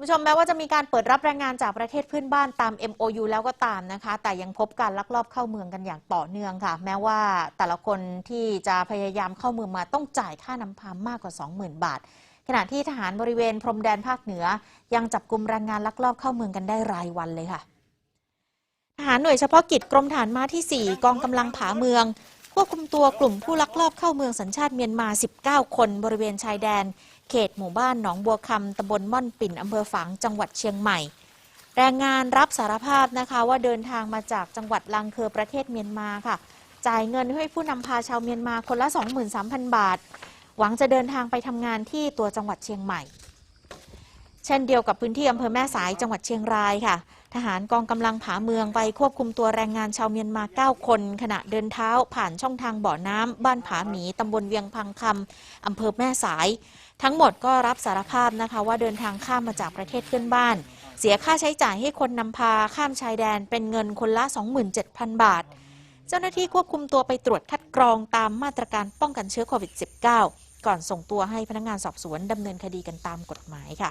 คุณผู้ชมแม้ว่าจะมีการเปิดรับแรงงานจากประเทศเพื่อนบ้านตาม MOU แล้วก็ตามนะคะ แต่ยังพบการลักลอบเข้าเมืองกันอย่างต่อเนื่องค่ะ แม้ว่าแต่ละคนที่จะพยายามเข้าเมืองมาต้องจ่ายค่าน้ำพามมากกว่า 20,000 บาท ขณะที่ทหารบริเวณพรมแดนภาคเหนือ ยังจับกลุ่มแรงงานลักลอบเข้าเมืองกันได้รายวันเลยค่ะทหารหน่วยเฉพาะกิจกรมฐานม้าที่ 4 กองกำลังผาเมือง ควบคุมตัวกลุ่มผู้ลักลอบเข้าเมืองสัญชาติเมียนมา 19 คนบริเวณชายแดน เขตหมู่บ้านหนองบัวคำตำบลม่อนปิ่นอำเภอฝางจังหวัดเชียงใหม่ แรงงานรับสารภาพนะคะว่าเดินทางมาจากจังหวัดลังเคอประเทศเมียนมาค่ะ จ่ายเงินให้ผู้นำพาชาวเมียนมาคนละ 23,000 บาท หวังจะเดินทางไปทำงานที่ตัวจังหวัดเชียงใหม่ เช่นเดียวกับพื้นที่อำเภอแม่สายจังหวัดเชียงรายค่ะ ทหารกองกำลังผาเมืองไปควบคุมตัวแรงงานชาวเมียนมา 9 คน ขณะเดินเท้าผ่านช่องทางบ่อน้ำบ้านผาหมีตำบลเวียงพังคำอำเภอแม่สาย ทั้งหมดก็รับสารภาพนะคะว่าเดินทางข้ามมาจากประเทศเพื่อนบ้าน เสียค่าใช้จ่ายให้คนนำพาข้ามชายแดนเป็นเงินคนละ 27,000 บาท เจ้าหน้าที่ควบคุมตัวไปตรวจคัดกรองตามมาตรการป้องกันเชื้อโควิด -19 ก่อนส่งตัวให้พนักงานสอบสวนดำเนินคดีกันตามกฎหมายค่ะ